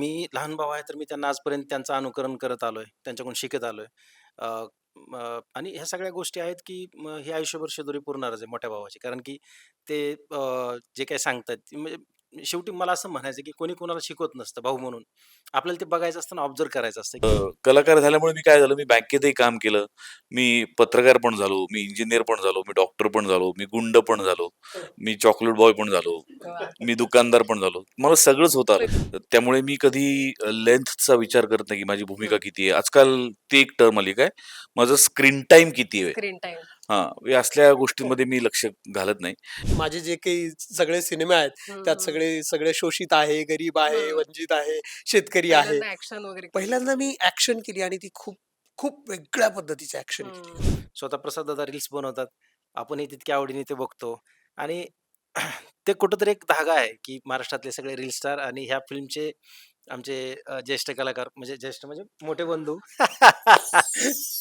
मी लहान भाऊ आहे तर मी त्यांना आजपर्यंत त्यांचं अनुकरण करत आलोय. त्यांच्याकडून शिकत आलोय. अ, म आणि ह्या सगळ्या गोष्टी आहेत, की मग हे आयुष्यभर शिदोरी पुरणारच आहे मोठ्या भावाची. कारण की ते अ, जे काही सांगतात म्हणजे शेवटी मला असं म्हणायचं की कोणी कोणाला शिकवत नसतं भाऊ म्हणून. आपल्याला ते बघायचं असतं आणि ऑब्झर्व्ह करायचं असतं. अ, कलाकार झाल्यामुळे मी काय झालं, मी बँकेतही काम केलं. मी पत्रकार पण झालो, मी इंजिनिअर पण झालो, मी डॉक्टर पण झालो, मी गुंड पण झालो, मी चॉकलेट बॉय पण झालो! मी दुकानदार पण झालो. मला सगळंच होतं आलं. त्यामुळे मी कधी लेंथचा विचार करत नाही, की माझी भूमिका. किती आहे. आजकाल ती एक टर्म आली काय, माझं स्क्रीन टाईम किती आहे. Screen time. हां, या असल्या गोष्टींमध्ये मी लक्ष घालत नाही. माझे जे काही सगळे सिनेमे आहेत, हं, त्यात. सगळे सगळे शोषित आहे, गरीब आहे. वंचित आहे, शेतकरी आहे. पहिल्यांदा ॲक्शन वगैरे. पहिल्यांदा मी ॲक्शन केली आणि ती खूप खूप वेगळ्या पद्धतीची ॲक्शन केली. हं. स्वतः प्रसाद दादा रील्स बनवतात. आपणही तितक्या आवडीने ते बघतो आणि ते कुठेतरी एक धागा आहे, की महाराष्ट्रातले सगळे रील स्टार आणि ह्या फिल्मचे आमचे ज्येष्ठ कलाकार म्हणजे ज्येष्ठ म्हणजे मोठे बंधू.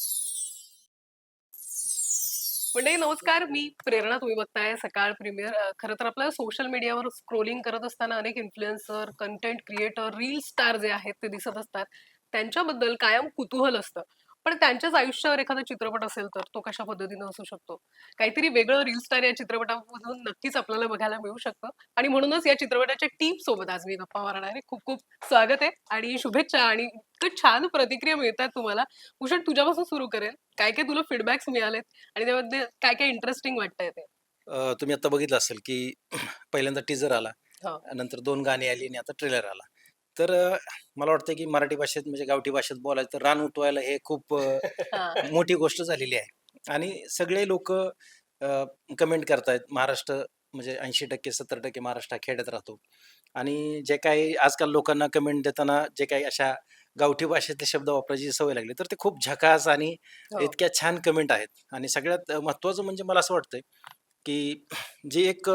मंडळी नमस्कार. मी प्रेरणा. तुम्ही बघताय सकाळ प्रीमियर. खरं तर आपल्याला सोशल मीडियावर स्क्रोलिंग करत असताना अनेक influencer, content creator, reel star जे आहेत ते दिसत असतात. त्यांच्याबद्दल कायम कुतूहल असतं. पण त्यांच्याच आयुष्यावर एखादा चित्रपट असेल तर तो कशा पद्धतीनं असू शकतो? काहीतरी वेगळं रील स्टार या चित्रपटामधून नक्कीच आपल्याला बघायला मिळू शकतं आणि म्हणूनच या चित्रपटाच्या टीम सोबत आज मी गप्पा मारणार आहे. खूप खूप स्वागत आहे आणि शुभेच्छा आणि इतकं छान प्रतिक्रिया मिळतात तुम्हाला. भूषण तुझ्यापासून सुरू करेल. काय काय तुला फीडबॅक्स मिळालेत आणि त्यामध्ये काय काय इंटरेस्टिंग वाटतंय ते? तुम्ही आता बघितलं असेल, की पहिल्यांदा टीझर आला. नंतर 2 गाणी आली आणि आता ट्रेलर आला. तर अ, मला वाटतं, की मराठी भाषेत म्हणजे गावठी भाषेत बोलायचं तर रान उठवायला हे खूप अ, हां. मोठी गोष्ट झालेली आहे आणि सगळे लोकं कमेंट करतायत. महाराष्ट्र म्हणजे 80% 70% महाराष्ट्र हा खेड्यात राहतो आणि जे काही आजकाल लोकांना कमेंट देताना जे काही अशा गावठी भाषेतले शब्द वापरायची सवय लागली, तर ते खूप झकास आणि हो. इतक्या छान कमेंट आहेत आणि सगळ्यात महत्त्वाचं म्हणजे मला असं वाटतंय, की जी एक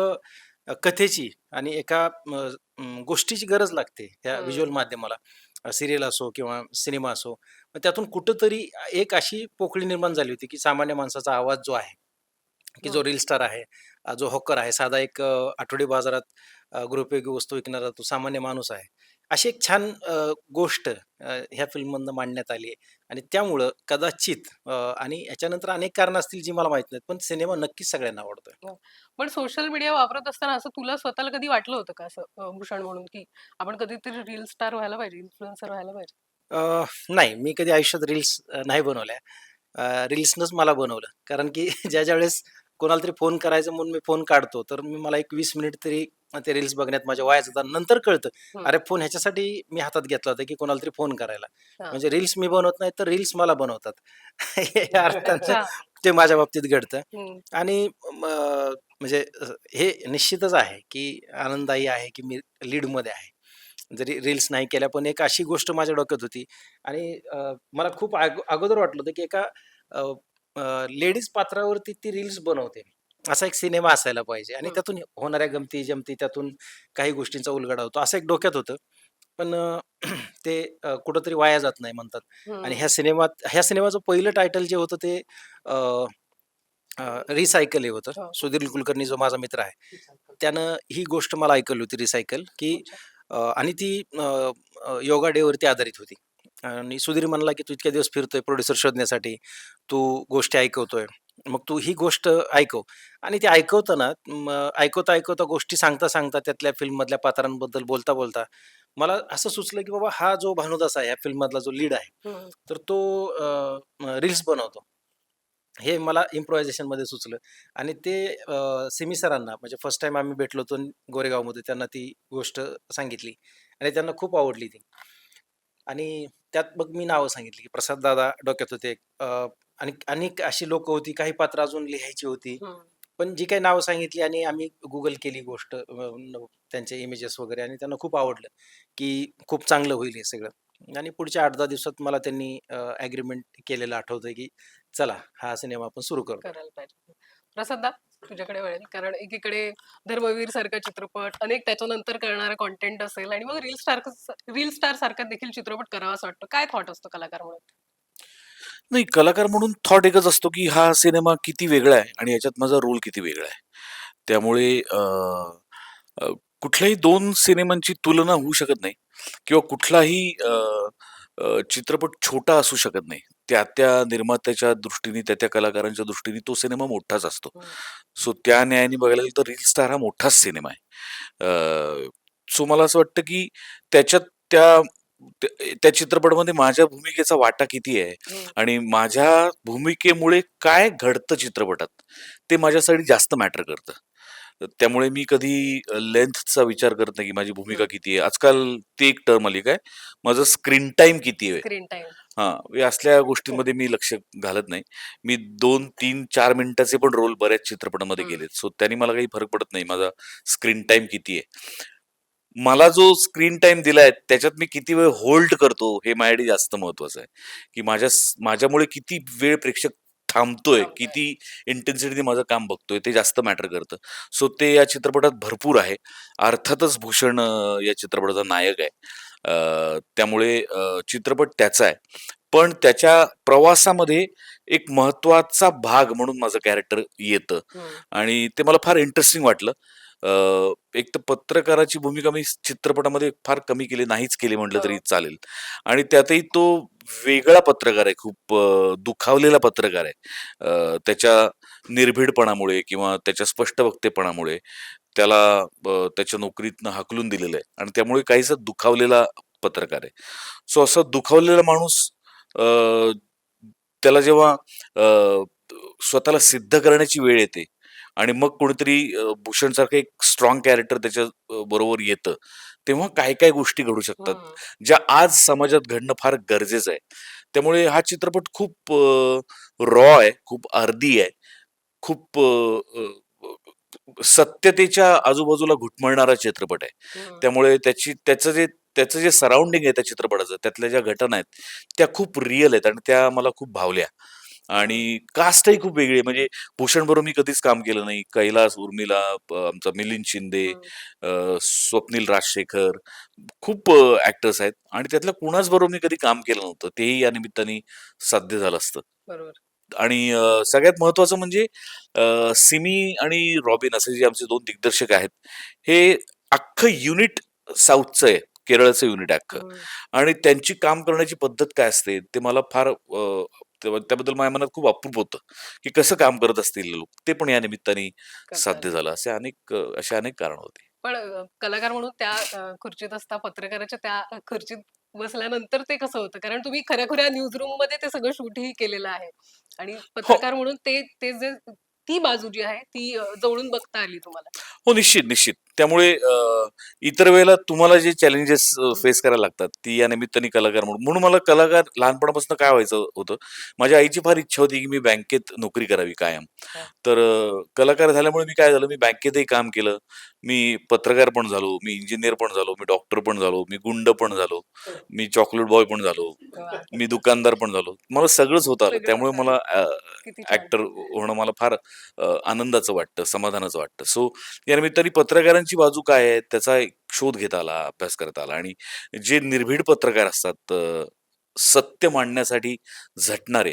अ, कथेची आणि एका अं, गोष्टीची गरज लागते ह्या. व्हिज्युअल माध्यमाला. अ, सीरियल असो किंवा सिनेमा असो. मग त्यातून कुठेतरी एक अशी पोकळी निर्माण झाली होती, की सामान्य माणसाचा आवाज जो आहे, की जो हं. रील स्टार आहे, अ, जो हॉकर आहे, साधा एक अ, आठवडी बाजारात अ, गृहोपयोगी वस्तू विकणारा तो सामान्य माणूस आहे. अशी एक छान अ, गोष्ट अ, ह्या फिल्ममधनं मांडण्यात आली आहे आणि त्यामुळं कदाचित अ, आणि ह्याच्यानंतर अनेक कारणं असतील जी मला माहीत नाहीत, पण सिनेमा नक्कीच सगळ्यांना आवडतोय. हो. पण सोशल मीडिया वापरत असताना असं तुला स्वतःला कधी वाटलं होतं का असं अ, भूषण म्हणून, की आपण कधीतरी रील स्टार व्हायला पाहिजे, इन्फ्लुएन्सर व्हायला पाहिजे? अ, नाही, मी कधी आयुष्यात रील्स अ, नाही बनवल्या. अ, रील्सनंच मला बनवलं. कारण की ज्या-ज्या वेळेस कोणाला तरी फोन करायचा म्हणून मी फोन काढतो, तर मी मला एक 20 मिनिट तरी ते रील्स बघण्यात माझ्या वाया जातात. नंतर कळतं. अरे फोन ह्याच्यासाठी मी हातात घेतला होता, की कोणाला तरी फोन करायला. हां. म्हणजे रील्स मी बनवत नाही, तर रील्स मला बनवतात. या अर्थानं अच्छा. ते माझ्या बाबतीत घडतं. आणि म म्हणजे अ, हे निश्चितच आहे, की आनंददायी आहे, की मी लीडमध्ये आहे. जरी रील्स नाही केल्या, पण एक अशी गोष्ट माझ्या डोक्यात होती आणि अ, मला खूप अगो अगोदर वाटलं होतं, की एका लेडीज पात्रावरती ती रील्स बनवते. असा एक सिनेमा असायला पाहिजे आणि हं. त्यातून होणाऱ्या गमती-जमती, त्यातून काही गोष्टींचा उलगडा होतो. असं एक डोक्यात होतं. पण अ, ते अ, कुठेतरी वाया जात नाही म्हणतात आणि ह्या. सिनेमात ह्या सिनेमाचं पहिलं टायटल जे होतं ते अ, अ, रिसायकल हे होतं. हो. सुधीर कुलकर्णी जो माझा मित्र आहे, त्यानं ही गोष्ट मला ऐकवली होती रिसायकल, की अच्छा. अ, आणि ती अ, अ, योगा डेवरती आधारित होती आणि सुधीर म्हणला, की "तू इतक्या दिवस फिरतोय प्रोड्युसर शोधण्यासाठी, तू गोष्टी ऐकवतोय. मग तू ही गोष्ट ऐकव." आणि ते ऐकवताना मग ऐकवता-ऐकवता गोष्टी सांगता-सांगता त्यातल्या फिल्ममधल्या पात्रांबद्दल बोलता-बोलता मला असं सुचलं, की बाबा हा जो भानुदास आहे, या फिल्ममधला जो लीड आहे, हं. तर तो अ, रील्स बनवतो. हे मला इम्प्रोव्हायझेशनमध्ये सुचलं आणि ते अ, सिमी सरांना म्हणजे फर्स्ट टाईम आम्ही भेटलो होतो गोरेगावमध्ये त्यांना ती गोष्ट सांगितली आणि त्यांना खूप आवडली ती. आणि त्यात मग मी नावं सांगितली, की प्रसाद दादा डोक्यात होते. अ, आणि अनेक अशी लोकं होती, काही पात्र अजून लिहायची होती. पण जी काही नावं सांगितली आणि आम्ही Google केली गोष्ट अ, त्यांचे इमेजेस वगैरे आणि त्यांना खूप आवडलं, की खूप चांगलं होईल हे सगळं आणि पुढच्या 8-10 दिवसात मला त्यांनी अ, ॲग्रीमेंट केलेलं आठवतंय, की चला हा सिनेमा आपण सुरू करू. करायला पाहिजे. प्रसाददा, तुझ्याकडे वळेल. कारण एकीकडे धर्मवीर सारखा चित्रपट, अनेक त्याच्यानंतर करणारा कंटेंट असेल आणि मग रील स्टार रील स्टार सारखा देखील चित्रपट करावासा वाटतो. काय थॉट असतो कलाकार म्हणून? नाही, कलाकार म्हणून थॉट एकच असतो, की हा सिनेमा किती वेगळा आहे आणि याच्यात माझा रोल किती वेगळा आहे. त्यामुळे अ, अ, कुठल्याही 2 सिनेमांची तुलना होऊ शकत नाही. किंवा कुठलाही अ, अ, चित्रपट छोटा असू शकत नाही. त्या त्या निर्मात्याच्या दृष्टीने, त्या त्या कलाकारांच्या दृष्टीने तो सिनेमा मोठाच असतो. हं. सो त्या न्यायाने बघायला गेलं तर रील स्टार हा मोठाच सिनेमा आहे. सो मला असं वाटतं की त्याच्यात त्या त्या त्या चित्रपटामध्ये माझ्या भूमिकेचा वाटा किती आहे हं. आणि माझ्या भूमिकेमुळे काय घडतं चित्रपटात, ते माझ्यासाठी जास्त मॅटर करतं. त्यामुळे मी कधी लेंथचा विचार करत नाही की माझी भूमिका. किती आहे. आजकाल ती एक टर्म आली काय, माझं स्क्रीन टाईम किती आहे. स्क्रीन. हां, या असल्या गोष्टींमध्ये मी लक्ष घालत नाही. मी 2, 3, 4 मिनिटाचे पण रोल बऱ्याच चित्रपटामध्ये. केलेत. सो त्याने मला काही फरक पडत नाही. माझा स्क्रीन टाईम किती आहे. मला जो स्क्रीन टाईम दिलाय त्याच्यात मी किती वेळ होल्ड करतो, हे माझ्यासाठी जास्त महत्वाचं आहे. की माझ्या माझ्यामुळे किती वेळ प्रेक्षक थांबतोय. किती इंटेन्सिटीने माझं काम बघतोय, ते जास्त मॅटर करतं. सो ते या चित्रपटात भरपूर आहे. अर्थातच भूषण या चित्रपटाचा नायक आहे. त्यामुळे चित्रपट त्याचा आहे. पण त्याच्या प्रवासामध्ये एक महत्त्वाचा भाग म्हणून माझं कॅरेक्टर येतं हं. आणि ते मला फार इंटरेस्टिंग वाटलं. अ, एक तर पत्रकाराची भूमिका मी चित्रपटामध्ये फार कमी केली, नाहीच केली म्हटलं तरी हो. चालेल आणि त्यातही तो वेगळा पत्रकार आहे. खूप अ, दुखावलेला पत्रकार आहे. अ, त्याच्या निर्भीडपणामुळे किंवा त्याच्या स्पष्टवक्तेपणामुळे त्याला अ, त्याच्या नोकरीतनं हाकलून दिलेलं आहे आणि त्यामुळे काहीसा दुखावलेला पत्रकार आहे. सो असा दुखावलेला माणूस अ, त्याला जेव्हा अ, स्वतःला सिद्ध करण्याची वेळ येते आणि मग कोणीतरी अ, भूषणसारखं एक स्ट्राँग कॅरेक्टर त्याच्या अ, बरोबर येतं, तेव्हा काय-काय गोष्टी घडू शकतात, हं. ज्या आज समाजात घडणं फार गरजेचं आहे. त्यामुळे हा चित्रपट खूप अ, रॉ आहे, खूप अर्थी आहे, खूप अ, अ, अ, सत्यतेच्या आजूबाजूला घुटमळणारा चित्रपट आहे. हं. त्यामुळे त्याची त्याचं जे त्याचं जे सराउंडिंग आहे त्या चित्रपटाचं, त्यातल्या ज्या घटना आहेत, त्या खूप रिअल आहेत आणि त्या मला खूप भावल्या आणि कास्टही खूप वेगळी आहे. म्हणजे भूषणबरोबर मी कधीच काम केलं नाही. कैलास, उर्मिला, आमचा मिलिंद शिंदे, हं. स्वप्नील राजशेखर, खूप अ, ॲक्टर्स आहेत आणि त्यातल्या कुणाच बरोबर मी कधी काम केलं नव्हतं. तेही या निमित्ताने साध्य झालं असतं. बरोबर. आणि सगळ्यात महत्वाचं म्हणजे सिमी आणि रॉबिन असे जे आमचे 2 दिग्दर्शक आहेत, हे अख्खं युनिट साऊथचं आहे. केरळचं युनिट अख्खं हं. आणि त्यांची काम करण्याची पद्धत काय असते, ते मला फार तेव्हा त्याबद्दल माझ्या मनात खूप अप्रूप होतं, की कसं काम करत असतील लोक. ते पण या निमित्ताने साध्य. झालं. असे अनेक अ, अशी अनेक कारणं होती. पण कलाकार म्हणून त्या खुर्चीत असता, पत्रकाराच्या त्या खुर्चीत बसल्यानंतर ते कसं होतं? कारण तुम्ही खऱ्या-खुऱ्या न्यूज रूममध्ये ते सगळं शूटही केलेलं आहे आणि हो. पत्रकार म्हणून ते ते जे ती बाजू जी आहे ती जवळून बघता आली तुम्हाला. हो, निश्चित, निश्चित. त्यामुळे इतर वेळेला तुम्हाला जे चॅलेंजेस. फेस करायला लागतात, ती या निमित्ताने कलाकार म्हणून म्हणून मला कलाकार लहानपणापासून काय व्हायचं होतं, माझ्या आईची फार इच्छा होती, की मी बँकेत नोकरी करावी कायम. तर कलाकार झाल्यामुळे मी काय झालं, मी बँकेतही काम केलं. मी पत्रकार पण झालो, मी इंजिनिअर पण झालो, मी डॉक्टर पण झालो, मी गुंड पण झालो. मी चॉकलेट बॉय पण झालो! मी दुकानदार पण झालो. मला सगळंच होतं आलं. त्यामुळे मला. ॲक्टर होणं मला फार आनंदाचं वाटतं, समाधानाचं वाटतं. सो या निमित्ताने पत्रकारांची बाजू काय आहे, त्याचा एक शोध घेता आला, अभ्यास करता आला आणि जे निर्भीड पत्रकार असतात, सत्य मांडण्यासाठी झटणारे,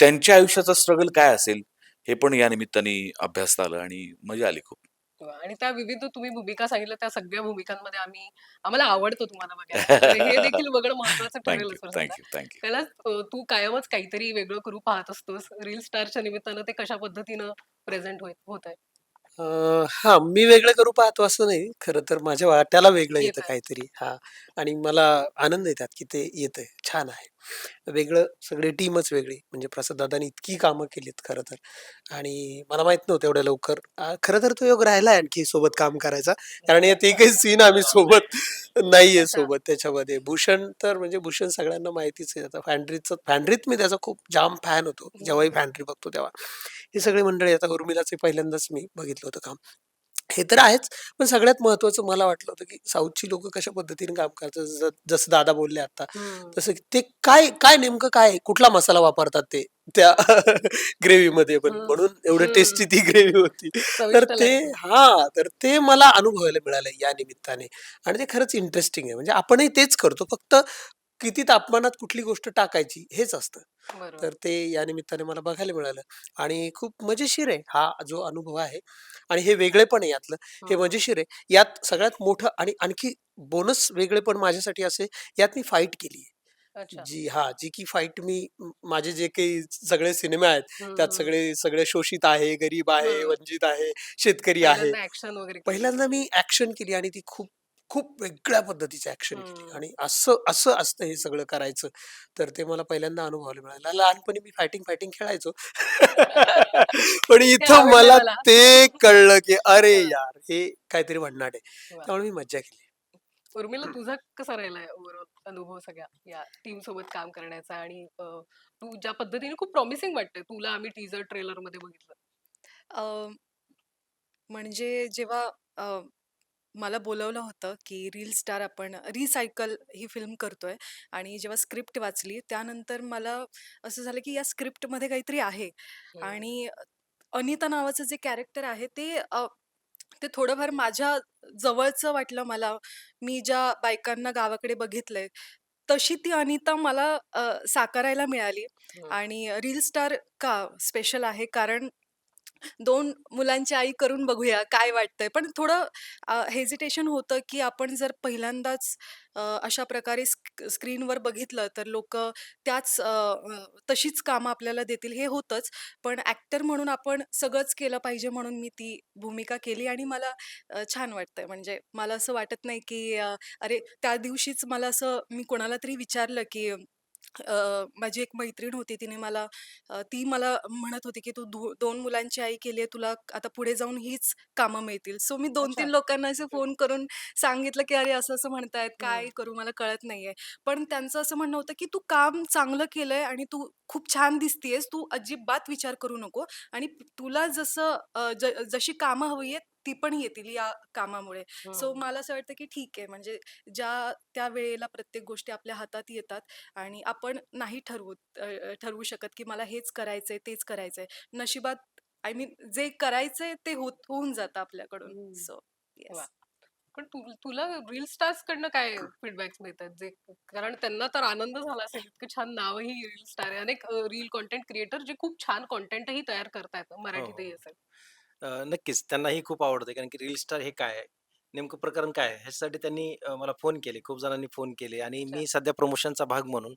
त्यांच्या आयुष्याचा स्ट्रगल काय असेल, हे पण या निमित्ताने अभ्यासता आलं आणि मजा आली खूप. आणि त्या विविध तुम्ही भूमिका सांगितल्या त्या सगळ्या भूमिकांमध्ये आम्ही आम्हाला आवडतं तुम्हाला बघायला. हे देखील बघणं महत्वाचं ठरेल अ, तू कायमच काहीतरी वेगळं करू पाहत असतोस. रील स्टारच्या निमित्तानं ते कशा पद्धतीनं प्रेझेंट होत होतंय? अ, हां, मी वेगळं करू पाहतो असं नाही. खरं तर माझ्या वाट्याला वेगळं येतं. काहीतरी. हां. आणि मला आनंद आहे त्यात, की ते येतंय. छान आहे. वेगळं सगळी टीमच वेगळी. म्हणजे प्रसाददादांनी इतकी कामं केलीत खरं तर आणि मला माहीत नव्हतं एवढ्या लवकर अ, खरं तर तो योग राहिलाय आणखी सोबत काम करायचा. कारण यात एकही सीन आम्ही सोबत नाहीये. सोबत त्याच्यामध्ये. भूषण तर म्हणजे भूषण सगळ्यांना माहितीच आहे. आता फॅन्ड्रीचं फॅन्ड्रीत मी त्याचा खूप जाम फॅन होतो. जेव्हाही. फॅन्ड्री बघतो तेव्हा. ही सगळी मंडळी आता उर्मिलाचे पहिल्यांदाच मी बघितलं होतं काम. हे तर आहेच. पण सगळ्यात महत्त्वाचं मला वाटलं होतं, की साऊथची लोकं कशा पद्धतीने काम करतात. जसं जसं दादा बोलले आता. तसं ते काय काय नेमकं काय? कुठला मसाला वापरतात ते त्या ग्रेव्हीमध्ये पण. म्हणून एवढं. टेस्टी ती ग्रेव्ही होती. तर चविष्ट ते लागते. हां, तर ते मला अनुभवायला मिळालं या निमित्ताने आणि ते खरंच इंटरेस्टिंग आहे. म्हणजे आपणही तेच करतो. फक्त किती तापमानात कुठली गोष्ट टाकायची हेच असतं. बरोबर. तर ते या निमित्ताने मला बघायला मिळालं आणि खूप मजेशीर आहे हा जो अनुभव आहे आणि हे वेगळेपण आहे यातलं. हे हं. मजेशीर आहे. यात सगळ्यात मोठं आणि आणखी बोनस वेगळेपण माझ्यासाठी असे यात मी फाईट केली अच्छा. जी हां, जी की फाईट मी म माझे जे काही सगळे सिनेमे आहेत, हं, त्यात हं. सगळे सगळे शोषित आहे, गरीब आहे, हं. वंचित आहे, शेतकरी आहे. पहिल्यांदा ॲक्शन वगैरे केली. पहिल्यांदा मी ॲक्शन केली आणि ती खूप खूप वेगळ्या पद्धतीची ॲक्शन केली. आणि असं असं असतं हे सगळं करायचं. तर ते मला पहिल्यांदा अनुभवायला मिळालं. लहानपणी मी फायटिंग, फायटिंग खेळायचो. पण ते इथं आवडलं मला मला. ते कळलं, की अरे हं. यार! हे काहीतरी भन्नाट आहे. त्यामुळे मी मज्जा केली. उर्मिला तुझा कसा राहिलाय ओव्हरऑल अनुभव सगळ्या या टीम सोबत काम करण्याचा आणि अ, तू ज्या पद्धतीने खूप प्रॉमिसिंग वाटतंय. तुला आम्ही टीझर ट्रेलरमध्ये बघितलं. अ, म्हणजे जेव्हा मला बोलवलं होतं, की रील स्टार आपण रिसायकल ही फिल्म करतोय आणि जेव्हा स्क्रिप्ट वाचली त्यानंतर मला असं झालं, की या स्क्रिप्टमध्ये काहीतरी आहे हं. आणि अनिता नावाचं जे कॅरेक्टर आहे ते अ, ते थोडंफार माझ्या जवळचं वाटलं मला. मी ज्या बायकांना गावाकडे बघितलंय, तशी ती अनिता मला अ, साकारायला मिळाली हं. आणि रील स्टार का स्पेशल आहे कारण दोन मुलांची आई करून बघूया काय वाटतंय. पण थोडं अ, हेजिटेशन होतं, की आपण जर पहिल्यांदाच अ, अशा प्रकारे स्क स्क्रीनवर बघितलं तर लोकं त्याच अ, अ, तशीच कामं आपल्याला देतील हे होतंच. पण ॲक्टर म्हणून आपण सगळंच केलं पाहिजे म्हणून मी ती भूमिका केली आणि मला अ, छान वाटतंय. म्हणजे मला असं वाटत नाही, की अ, अरे त्या दिवशीच मला असं मी कोणाला तरी विचारलं, की अ, माझी एक मैत्रीण होती तिने मला अ, ती मला म्हणत होती, की "तू दो 2 मुलांची आई केली आहे, तुला आता पुढे जाऊन हीच कामं मिळतील." सो मी 2-3 अच्छा. लोकांना असे फोन करून सांगितलं, की "अरे असं-असं म्हणतायत, हं. काय करू मला कळत नाहीये." पण त्यांचं असं म्हणणं होतं, की "तू काम चांगलं केलंय आणि तू खूप छान दिसतीयेस. तू अजिबात विचार करू नको आणि तुला जसं अ, ज जशी कामं हवी आहेत ती पण येतील या कामामुळे." सो. मला असं वाटतं, की ठीक आहे म्हणजे ज्या त्या वेळेला प्रत्येक गोष्टी आपल्या हातात येतात आणि आपण नाही ठरवू ठरवू शकत, की मला हेच करायचंय, तेच करायचंय. नशिबात आय मीन जे करायचंय ते होत होऊन जातं आपल्याकडून. सो! येस. पण तू तुला रील स्टार्सकडनं काय फीडबॅक्स मिळतात? जे कारण त्यांना तर आनंद झाला असेल, इतकं छान नावही रील स्टार आहे. अनेक रील कंटेंट क्रिएटर जे खूप छान कंटेंटही तयार करतायत हो, मराठीतही. असेल. अ, नक्कीच त्यांनाही खूप आवडते कारण की रील स्टार हे काय आहे? नेमकं प्रकरण काय आहे? ह्याच्यासाठी त्यांनी अ, मला फोन केले. खूप जणांनी फोन केले आणि अच्छा. मी सध्या प्रमोशनचा भाग म्हणून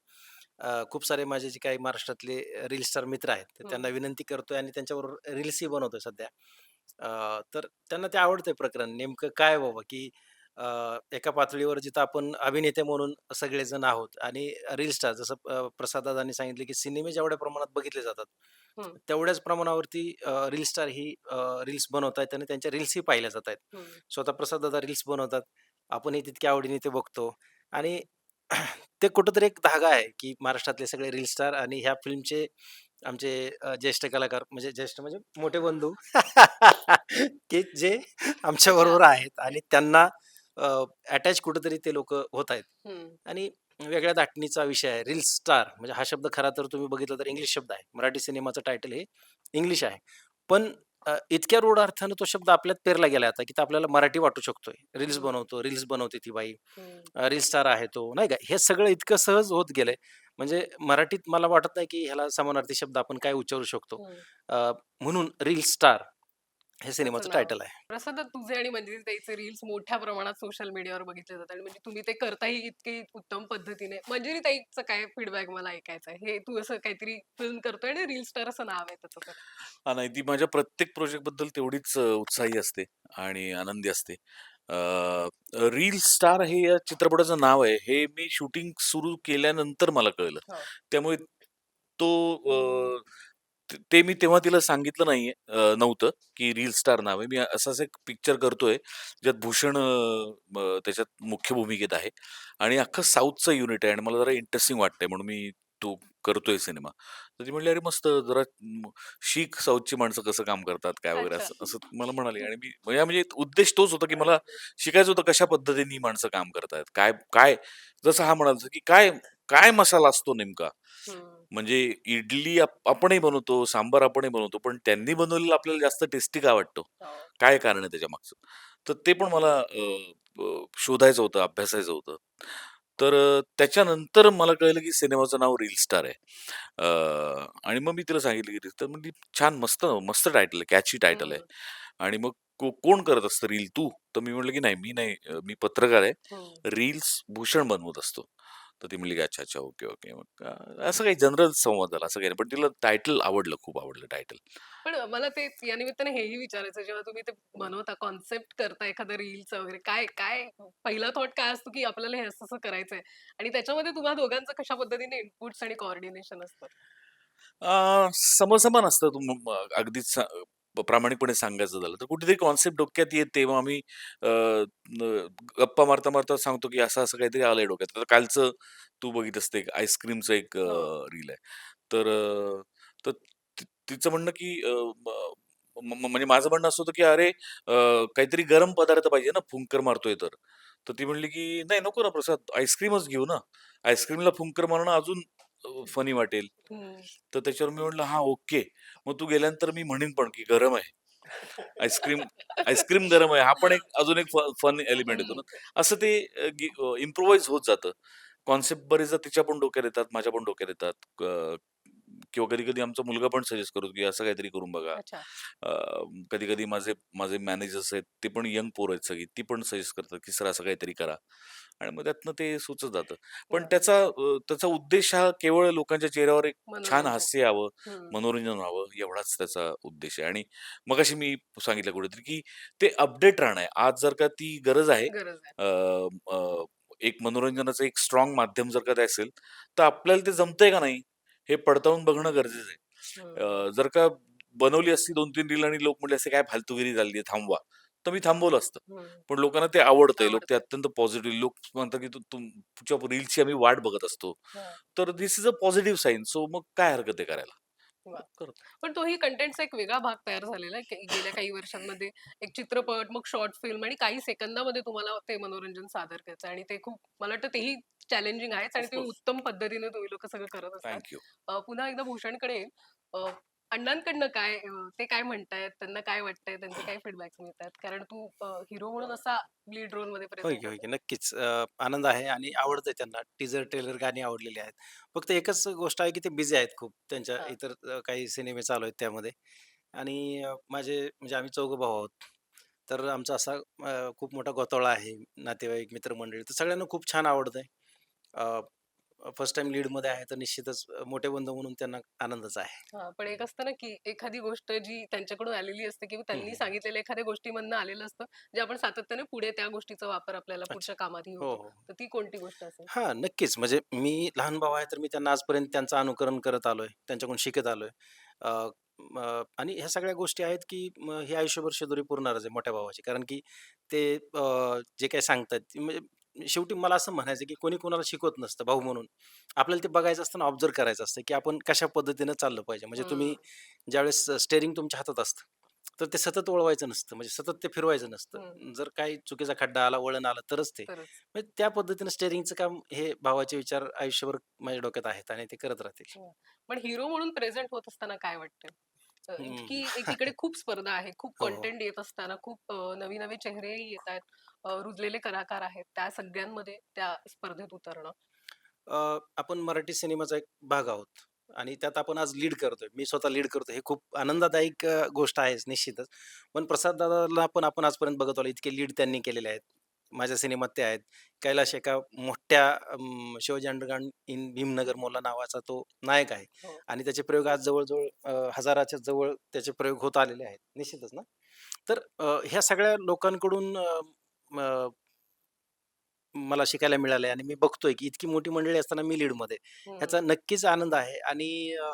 अ, खूप सारे माझे जे काही महाराष्ट्रातले रील स्टार मित्र आहेत, तर त्यांना हं. विनंती करतोय आणि त्यांच्याबरोबर रील्सही बनवतोय सध्या. अ, तर त्यांना ते आवडतंय प्रकरण. नेमकं काय बाबा, की अ, एका पातळीवर जिथं आपण अभिनेते म्हणून सगळेजण आहोत आणि रील स्टार जसं अ, सांगितले, की सिनेमे जेवढ्या प्रमाणात बघितले जातात, हं. तेवढ्याच प्रमाणावरती अ, रील स्टार ही अ, रील्स बनवतायत आणि त्यांच्या रील्सही पाहिल्या जातायत. हं. स्वतः प्रसाद दादा रील्स बनवतात. आपणही तितक्या आवडीने ते बघतो आणि ते कुठेतरी एक धागा आहे, की महाराष्ट्रातले सगळे रील स्टार आणि ह्या फिल्मचे आमचे अ, ज्येष्ठ कलाकार म्हणजे ज्येष्ठ म्हणजे मोठे बंधू की जे अच्छा. आमच्याबरोबर आहेत आणि त्यांना अटॅच कुठेतरी ते लोकं होत आहेत. आणि वेगळ्या धाटणीचा विषय आहे. रील स्टार म्हणजे हा शब्द खरा तर तुम्ही बघितला तर इंग्लिश शब्द आहे. मराठी सिनेमाचं टायटल हे इंग्लिश आहे. पण अ, इतक्या रूढ अर्थानं तो शब्द आपल्यात पेरला गेला आता, की तो आपल्याला मराठी वाटू शकतोय. रील्स. बनवतो, रील्स बनवते ती बाई, रील स्टार आहे तो, नाही का? हे सगळं इतकं सहज होत गेलंय. म्हणजे मराठीत मला वाटत नाही, की ह्याला समानार्थी शब्द आपण काय उच्चारू शकतो. अ, म्हणून रील स्टार हे सिनेमाचं नाव. टायटल आहे. प्रसाद तुझे आणि मंजिरी ताईचे रील्स मोठ्या प्रमाणात सोशल मीडियावर बघितले जातात आणि म्हणजे तुम्ही ते करताही इतके उत्तम पद्धतीने. मंजिरी ताईचं काय फीडबॅक मला ऐकायचा आहे. हे तू असं काहीतरी फिल्म करतोय आणि रील स्टार असं नाव आहे त्याचं तर. हां, नाही ती माझ्या प्रत्येक प्रोजेक्टबद्दल तेवढीच अ, उत्साही असते आणि आनंदी असते. रील स्टार हे या चित्रपटाचं नाव आहे, हे मी शूटिंग सुरू केल्यानंतर मला कळलं. हो. त्यामुळे तो अ, ते ते मी तेव्हा तिला सांगितलं नाहीये अ, नव्हतं, की रील स्टार नाव आहे. मी असाच एक पिक्चर करतोय, ज्यात भूषण अ, त्याच्यात मुख्य भूमिकेत आहे आणि अख्खं साऊथचं युनिट आहे आणि मला जरा इंटरेस्टिंग वाटतंय म्हणून मी तो करतोय सिनेमा. तर ती म्हटली, "अरे मस्त, जरा म शिक साऊथची माणसं कसं काम करतात, काय वगैरे." अच्छा. असं असं मला म्हणाली आणि मी म्हणजे म्हणजे उद्देश तोच होता, की मला शिकायचं होतं कशा पद्धतीने ही माणसं काम करतायत. काय काय जसं हा म्हणाला, की काय काय मसाला असतो नेमका? हं. म्हणजे इडली आप आपणही बनवतो, सांबार आपणही बनवतो, पण त्यांनी बनवलेलं आपल्याला जास्त टेस्टी का वाटतो? हो. काय कारण आहे त्याच्यामागचं? तर ते पण मला अ, अ, शोधायचं होतं, अभ्यासायचं होतं. तर अ, त्याच्यानंतर मला कळलं की सिनेमाचं नाव रील स्टार आहे. अ, आणि मग मी तिला सांगितलं की रील तर म्हणली, "छान मस्त मस्त टायटल आहे, कॅची टायटल आहे." हं. आणि मग को कोण करत असतं रील तू? तर मी म्हटलं की "नाही, मी नाही. अ, मी पत्रकार आहे. हं. रील्स भूषण बनवत असतो." तर ती म्हणली की "अच्छा, अच्छा. Okay, okay." मग अ, असं काही जनरल संवाद झाला. असं काही नाही. पण तिला टायटल आवडलं, खूप आवडलं टायटल. पण मला ते या निमित्ताने हेही विचारायचं जेव्हा तुम्ही ते बनवता, कन्सेप्ट करता एखाद्या रीलचं वगैरे, काय काय पहिला थॉट काय असतो, की आपल्याला हे असं-असं करायचंय आणि त्याच्यामध्ये तुम्हा दोघांचं कशा पद्धतीने इनपुट्स आणि कोऑर्डिनेशन असतं? समसमान असतं. तुम अगदीच सा प्रामाणिकपणे सांगायचं झालं तर कुठेतरी कन्सेप्ट डोक्यात येते. मग आम्ही अ, न गप्पा मारता-मारता सांगतो की असं-असं काहीतरी आलंय डोक्यात. आता कालचं तू बघितलंस ते एक आईस्क्रीमचं एक अ, हो. रील आहे. तर अ, तर ति तिचं म्हणणं की अ, म म म्हणजे माझं म्हणणं असं होतं की "अरे अ, काहीतरी गरम पदार्थ पाहिजे ना, फुंकर मारतोय तर." तर ती म्हणली की "नाही नको ना प्रसाद, आईस्क्रीमच घेऊ ना. आईस्क्रीमला फुंकर मारणं अजून फनी वाटेल." हं. तर त्याच्यावर मी म्हटलं, "हां, ओके. मग तू गेल्यानंतर मी म्हणेन पण की गरम आहे. आईस्क्रीम आईस्क्रीम गरम आहे." हा पण एक अजून एक फन एलिमेंट येतो. ना. असं ते इम्प्रोवाइज होत जातं. कन्सेप्ट बरेचदा तिच्या पण डोक्यात येतात, माझ्या पण डोक्यात येतात. किंवा कधी-कधी आमचा मुलगा पण सजेस्ट करतो की असं काहीतरी करून बघा. अच्छा. अ, कधी-कधी माझे माझे मॅनेजर्स आहेत, ते पण यंग पोरं आहेत सगळी. ती पण सजेस्ट करतात की "सर असं काहीतरी करा." आणि मग त्यातनं ते सुचत जातं. पण बरं. त्याचा अ, त्याचा उद्देश हा केवळ लोकांच्या चेहऱ्यावर एक छान मनोरंजन. हास्य यावं. मनोरंजन व्हावं एवढाच त्याचा उद्देश आहे. आणि मगाशी मी सांगितलं कुठेतरी की ते अपडेट राहणं आहे. आज जर का ती गरज आहे गरज आहे. अ, अ, एक मनोरंजनाचं एक स्ट्राँग माध्यम जर का ते असेल, तर आपल्याला ते जमतंय का नाही, हे पडताळून बघणं गरजेचं आहे. जर का बनवली असती 2-3 रील आणि लोक म्हटले असते, "काय फालतूगिरी आहे, थांबवा." तर मी थांबवलं असतं. पण लोकांना ते आवडतंय. लोक ते. अत्यंत पॉझिटिव्ह लोक म्हणतात की "तू तुमच्या रील्सची आम्ही वाट बघत असतो." तर this is a positive sign. So मग काय हरकत आहे करायला? करतो. पण तोही कंटेंटचा एक वेगळा भाग तयार झालेला आहे गेल्या काही वर्षांमध्ये. एक चित्रपट, मग शॉर्ट फिल्म आणि काही सेकंदामध्ये तुम्हाला ते मनोरंजन सादर करायचं आणि ते खूप मला वाटतं तेही चॅलेंजिंग आहेच आणि ते. उत्तम पद्धतीने तुम्ही लोकं सगळं करत असतात. अ, पुन्हा एकदा भूषणकडे येईन. अ, अण्णांकडनं काय ते काय म्हणतायत? त्यांना काय वाटतंय? त्यांचे काय फीडबॅक्स मिळतायत? कारण तू हिरो म्हणून असा लीड होय प्रेझेंट की, होय की. नक्कीच. अ, आनंद आहे आणि आवडतंय त्यांना. टीझर, ट्रेलर गाणी आवडलेली आहेत. फक्त एकच गोष्ट आहे की ते बिझी आहेत खूप. त्यांच्या हां. इतर अ, काही सिनेमे चालू आहेत त्यामध्ये. आणि अ, माझे म्हणजे आम्ही चौघं भाऊ आहोत. तर आमचा असा अ, खूप मोठा गोतावळा आहे. नातेवाईक, मित्रमंडळी तर सगळ्यांना खूप छान आवडतंय. फर्स्ट टाईम लीडमध्ये आहे तर निश्चितच मोठे बंधू म्हणून त्यांना आनंदच आहे. हां, पण एक असतं ना की एखादी गोष्ट जी त्यांच्याकडून आलेली असते किंवा त्यांनी. सांगितलेल्या एखाद्या गोष्टीमधनं आलेलं असतं, जे आपण सातत्याने पुढे त्या गोष्टीचा वापर आपल्याला. पुढच्या कामातही हो, होतो. हो. तर ती कोणती गोष्ट असेल? हां, नक्कीच. म्हणजे मी लहान भाऊ आहे, तर मी त्यांना आजपर्यंत त्यांचं अनुकरण करत आलोय. त्यांच्याकडून शिकत आलोय. अ, म आणि ह्या सगळ्या गोष्टी आहेत, की हे आयुष्यभर शिदोरी पुरणारच आहे मोठ्या भावाची. कारण की ते अ, जे काही सांगतात ते म्हणजे शेवटी मला असं म्हणायचं, की कोणी कोणाला शिकवत नसतं भाऊ म्हणून. आपल्याला ते बघायचं असतं आणि ऑब्झर्व्ह करायचं असतं, की आपण कशा पद्धतीनं चाललं पाहिजे. म्हणजे तुम्ही हं, ज्यावेळेस स्टीअरिंग तुमच्या हातात असतं, तर ते सतत वळवायचं नसतं. म्हणजे सतत ते फिरवायचं हं. नसतं. जर काही चुकीचा खड्डा आला, वळण आलं तरच ते. तरच. म्हणजे त्या पद्धतीनं स्टीअरिंगचं काम हे भावाचे विचार आयुष्यभर माझ्या डोक्यात आहेत आणि ते करत राहतील. हो. पण हिरो म्हणून प्रेझेंट होत असताना काय वाटतंय? अ. इतकी एकीकडे खूप स्पर्धा आहे, खूप हो, हो. कंटेंट येत असताना खूप अ, नवे-नवे चेहरेही येतायत. अ, रुजलेले कलाकार आहेत. त्या सगळ्यांमध्ये त्या स्पर्धेत उतरणं. अ, आपण मराठी सिनेमाचा एक भाग आहोत आणि त्यात आपण आज लीड करतोय. मी स्वतः लीड करतोय. हे खूप आनंददायक अ, गोष्ट आहे निश्चितच. पण प्रसाद दादाला पण आपण आजपर्यंत बघत आलो. इतके लीड त्यांनी केलेले आहेत. माझ्या सिनेमात ते आहेत. कैलाश एका मोठ्या अं, शिवाजी अंडरग्राउंड इन भीमनगर मोहल्ला नावाचा तो नायक आहे हो. आणि त्याचे प्रयोग आज जवळ-जवळ अ, हजाराच्या जवळ त्याचे प्रयोग होत आलेले आहेत. निश्चितच ना. तर अ, ह्या सगळ्या लोकांकडून अ, म मला शिकायला मिळालंय आणि मी बघतोय, की इतकी मोठी मंडळी असताना मी लीडमध्ये. हं, ह्याचा नक्कीच आनंद आहे आणि अ,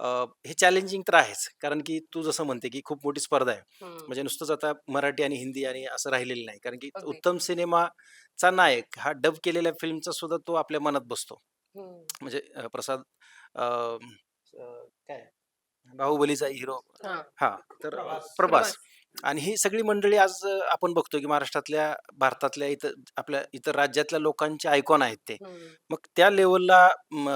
अ, हे चॅलेंजिंग तर आहेच. कारण की तू जसं म्हणते, की खूप मोठी स्पर्धा आहे. हं. म्हणजे नुसतंच आता मराठी आणि हिंदी आणि असं राहिलेलं नाही. कारण की अगदी. उत्तम सिनेमाचा नायक हा डब केलेल्या फिल्मचा सुद्धा तो आपल्या मनात बसतो. हं. म्हणजे अ, प्रसाद अ, अ, काय बाहुबलीचा हिरो हां. हां, तर अ, प्रभास. प्रभास प्रभास. आणि ही सगळी मंडळी आज अ, आपण बघतो, की महाराष्ट्रातल्या, भारतातल्या इतर आपल्या इतर राज्यातल्या लोकांचे आयकॉन आहेत ते. हं. मग त्या लेव्हलला म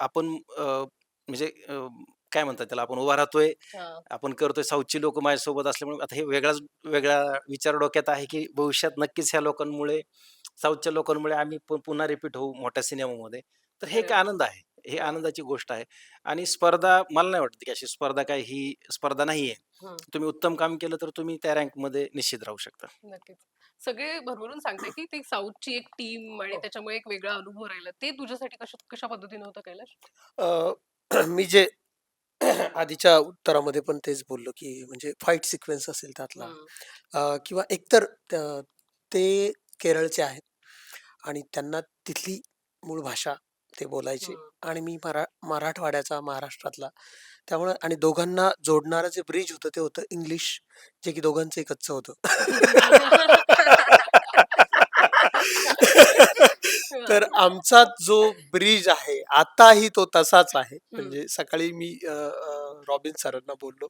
आपण अ, म्हणजे अ, काय म्हणतात त्याला आपण उभा राहतोय, हां. आपण करतोय. साऊथची लोकं माझ्यासोबत असल्यामुळे आता हे वेगळाच वेगळा विचार डोक्यात आहे, की भविष्यात नक्कीच ह्या लोकांमुळे साऊथच्या लोकांमुळे आम्ही पु- पुन्हा रिपीट होऊ मोठ्या सिनेमामध्ये तर हे एक. आनंद आहे हे आनंदाची गोष्ट आहे आणि स्पर्धा मला नाही वाटत की अशी स्पर्धा काय ही स्पर्धा नाही आहे हं. तुम्ही उत्तम काम केलं तर तुम्ही त्या रँकमध्ये निश्चित राहू शकता नक्कीच सगळे भरभरून सांगते की ती साऊथची एक टीम आणि त्याच्यामुळे एक वेगळा अनुभव राहिला ते तुझ्यासाठी कशा कशा पद्धतीने होतं कैलाश अ, मी जे आधीच्या उत्तरामध्ये पण तेच बोललो की म्हणजे फाईट सिक्वेन्स असेल त्यातला हं. अ, किंवा एकतर ते केरळचे आहेत आणि त्यांना तिथली मूळ भाषा ते बोलायचे हं. आणि मी मरा मराठवाड्याचा महाराष्ट्रातला त्यामुळे आणि दोघांना जोडणारं जे ब्रिज होतं ते होतं इंग्लिश जे की दोघांचं एकच होतं तर आमचा जो ब्रिज आहे आताही तो तसाच आहे म्हणजे सकाळी मी अ, अ, रॉबिन सरांना बोललो.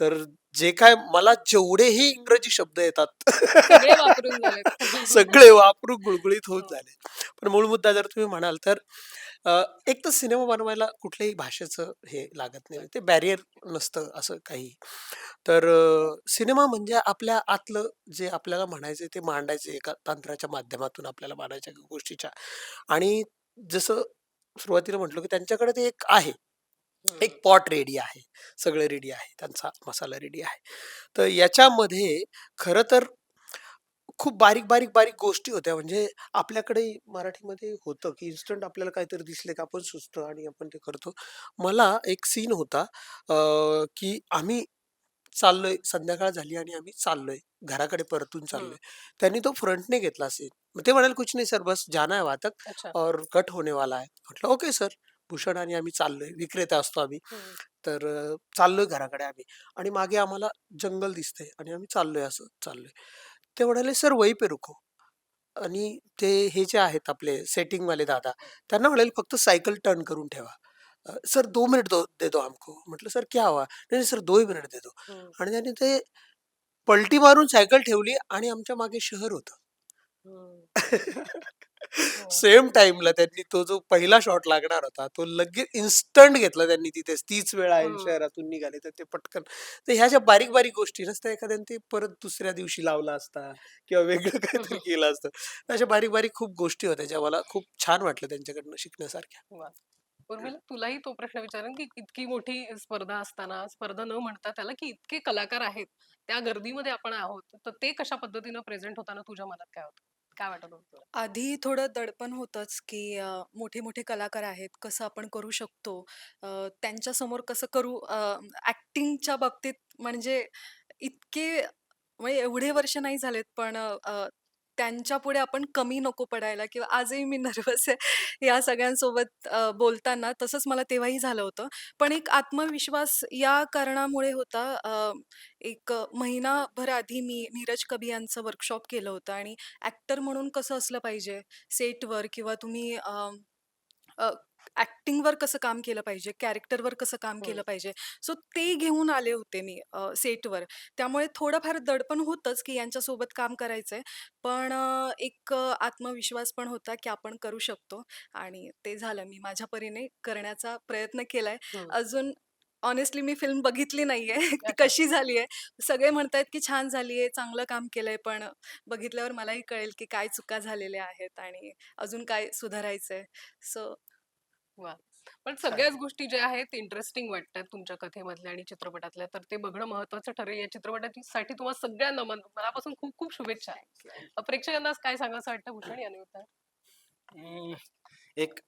तर जे काय मला जेवढेही इंग्रजी शब्द येतात सगळे वापरून. सगळे वापरून गुळगुळीत होत हो. झाले पण मूळ मुद्दा जर तुम्ही म्हणाल तर अ, एक तर सिनेमा बनवायला कुठल्याही भाषेचं हे लागत नाही. ते बॅरियर नसतं असं काही. तर अ, सिनेमा म्हणजे आपल्या आतलं जे आपल्याला म्हणायचं ते मांडायचं एका तंत्राच्या माध्यमातून आपल्याला मांडायच्या गोष्टीच्या. आणि जसं सुरुवातीला म्हटलं की त्यांच्याकडे ते एक आहे. हं. एक पॉट रेडी आहे. सगळं रेडी आहे. त्यांचा मसाला रेडी आहे. तर याच्यामध्ये खरं तर खूप बारीक बारीक बारीक गोष्टी होत्या. म्हणजे आपल्याकडे मराठीमध्ये होतं की इन्स्टंट आपल्याला काहीतरी दिसले का आपण सुचतं आणि आपण ते करतो. मला एक सीन होता अं, की आम्ही चाललोय संध्याकाळ झाली आणि आम्ही चाललोय घराकडे परतून चाललोय. त्यांनी तो फ्रंटने घेतला सीन मग ते म्हणाले कुछ नाही सर बस जाना है वहां तक अच्छा. और कट होने वाला है. म्हटलं ओके सर भूषण आणि आम्ही चाललोय विक्रेता असतो आम्ही. हं. तर अ, चाललोय घराकडे आम्ही. आणि मागे आम्हाला जंगल दिसतंय आणि आम्ही चाललोय असं चाललोय. ते म्हणाले सर वही पे रुको आणि ते हे जे आहेत आपले सेटिंग वाले दादा त्यांना म्हणाले फक्त सायकल टर्न करून ठेवा. अ, सर दो मिनट दो दे दो हमको म्हटलं सर क्या हुआ? नाही नाही, सर दो ही मिनिट दे दो. हं. आणि त्यांनी ते पलटी मारून सायकल ठेवली आणि आमच्या मागे शहर होतं. हं. हो. सेम टाइमला त्यांनी तो जो पहिला शॉट लागणार होता तो लगेच इन्स्टंट घेतला त्यांनी तिथेच तीच वेळ आहे हं. शहरातून निघाले तर ते पटकन तर ह्या ज्या बारीक बारीक गोष्टी नसत्या एखाद्याने ते परत दुसऱ्या दिवशी लावला असता किंवा वेगळं काहीतरी केलं असतं अशा बारीक बारीक खूप गोष्टी होत्या ज्या मला खूप छान वाटलं त्यांच्याकडनं शिकण्यासारख्या. उर्मिला तुलाही तो प्रश्न विचारेन की इतकी मोठी स्पर्धा असताना स्पर्धा न म्हणता त्याला की इतके कलाकार आहेत त्या गर्दीमध्ये आपण आहोत तर ते कशा पद्धतीनं प्रेझेंट होताना तुझ्या मनात काय होतं काय वाटत होतं तुला? आधी थोडं दडपण होतंच की अ, मोठे मोठे कलाकार आहेत कसं आपण करू शकतो अ, त्यांच्यासमोर कसं करू ॲक्टिंगच्या बाबतीत म्हणजे इतके म्हणजे एवढे वर्ष नाही झालेत पण अ, त्यांच्या पुढे आपण कमी नको पडायला किंवा आजही मी नर्वस आहे. या सगळ्यांसोबत अ, बोलताना तसंच मला तेव्हाही झालं होतं. पण एक आत्मविश्वास या कारणामुळे होता. अ, एक महिनाभर आधी मी नीरज कभी यांचं वर्कशॉप केलं होतं आणि ॲक्टर म्हणून कसं असलं पाहिजे? सेटवर किंवा तुम्ही ॲक्टिंगवर कसं काम केलं पाहिजे कॅरेक्टरवर कसं काम केलं पाहिजे. सो ते घेऊन आले होते मी सेटवर. त्यामुळे थोडंफार दडपण होतंच की यांच्यासोबत काम करायचंय. पण अ, एक अ, आत्मविश्वास पण होता की आपण करू शकतो आणि ते झालं. मी माझ्या परीने करण्याचा प्रयत्न केलाय. हं. अजून ऑनेस्टली मी फिल्म बघितली नाहीये. ती. कशी झाली आहे सगळे म्हणतायत की छान झाली आहे चांगलं काम केलंय पण बघितल्यावर मलाही कळेल की काय चुका झालेल्या आहेत आणि अजून काय सुधारायचंय. सो वा. पण सगळ्याच गोष्टी ज्या आहेत इंटरेस्टिंग वाटतात तुमच्या कथेमधल्या आणि चित्रपटातल्या तर ते बघणं महत्वाचं ठरेल. या चित्रपटासाठी तुम्हाला सगळ्यांना मन- मनापासून खूप खूप शुभेच्छा. अ, प्रेक्षकांना आज काय सांगायचं वाटतं? भूषण या निमित्तानं? हम्म, एक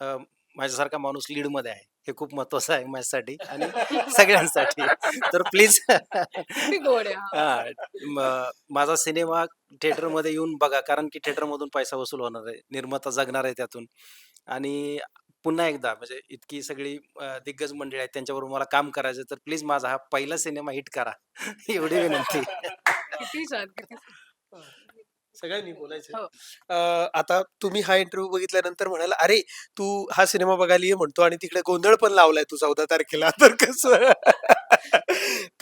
अ, माझ्यासारखा माणूस लीडमध्ये आहे. हे खूप महत्वाचं आहे माझ्यासाठी आणि सगळ्यांसाठी. तर प्लीज किती गोड आहे हा. माझा सिनेमा थिएटरमध्ये येऊन बघा. कारण की थिएटर मधून पैसा वसूल होणार आहे. निर्माता जगणार आहे त्यातून. आणि पुन्हा एकदा म्हणजे इतकी सगळी अ, दिग्गज मंडळी आहेत त्यांच्याबरोबर मला काम करायचं तर प्लीज माझा हा पहिला सिनेमा हिट करा. एवढी विनंती. किती छान किती हो. सगळ्यांनी बोलायचं. हो. अ, आता तुम्ही हा इंटरव्ह्यू बघितल्यानंतर म्हणाल अरे तू हा सिनेमा बघायला ये म्हणतो आणि तिकडे गोंधळ पण लावलाय तू चौदा तारखेला. तर कसं?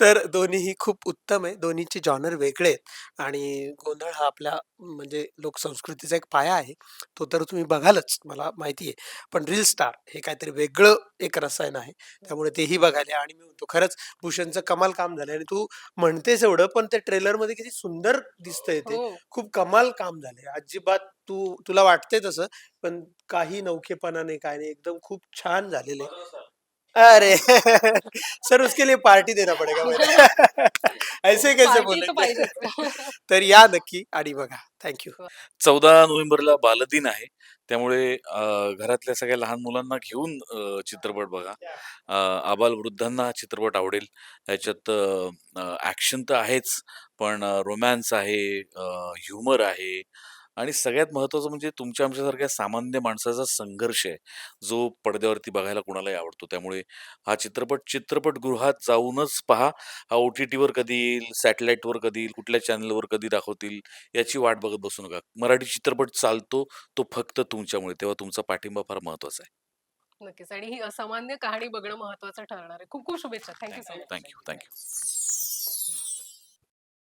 तर दोन्हीही खूप उत्तम आहे. दोन्हीचे जॉनर वेगळे आहेत आणि गोंधळ हा आपल्या म्हणजे लोकसंस्कृतीचा एक पाया आहे. तो तर तुम्ही बघालच मला माहिती आहे. पण रील स्टार हे काहीतरी वेगळं एक रसायन आहे. त्यामुळे तेही बघायला आणि मी म्हणतो खरंच भूषणचं कमाल काम झालंय आणि तू म्हणतेस एवढं पण त्या ट्रेलरमध्ये किती सुंदर दिसतंय ते. हो. खूप कमाल काम झालंय. अजिबात तू तुला वाटतंय तसं, पण काही नवखेपणा नाही, काय नाही. एकदम खूप छान झालेलं आहे. अरे! सर उसके लिए पार्टी देना पडेगा मेरे. ऐसे कैसे पार्टी तर या नक्की आणि बघा. Thank you. 14 नोव्हेंबरला बालदिन आहे. त्यामुळे घरातल्या सगळ्या लहान मुलांना घेऊन चित्रपट बघा. अ, आबालवृद्धांना हा चित्रपट आवडेल. ह्याच्यात अ, ॲक्शन तर आहेच, पण रोमॅन्स आहे, ह्युमर आहे आणि सगळ्यात महत्त्वाचं म्हणजे तुमच्या आमच्यासारख्या सामान्य माणसाचा संघर्ष आहे, जो पडद्यावरती बघायला कुणालाही आवडतो. त्यामुळे हा चित्रपट चित्रपटगृहात जाऊनच पहा. हा ओ-टी-टीवर कधी येईल, सॅटेलाईटवर कधी येईल, कुठल्या चॅनलवर कधी दाखवतील, याची वाट बघत बसू नका. मराठी चित्रपट चालतो, तो फक्त तुमच्यामुळे. तेव्हा तुमचा पाठिंबा फार महत्त्वाचा आहे. नक्कीच आणि ही असामान्य कहाणी बघणं महत्वाचं ठरणार आहे. खूप खूप शुभेच्छा. Thank you so much. Thank you, thank you.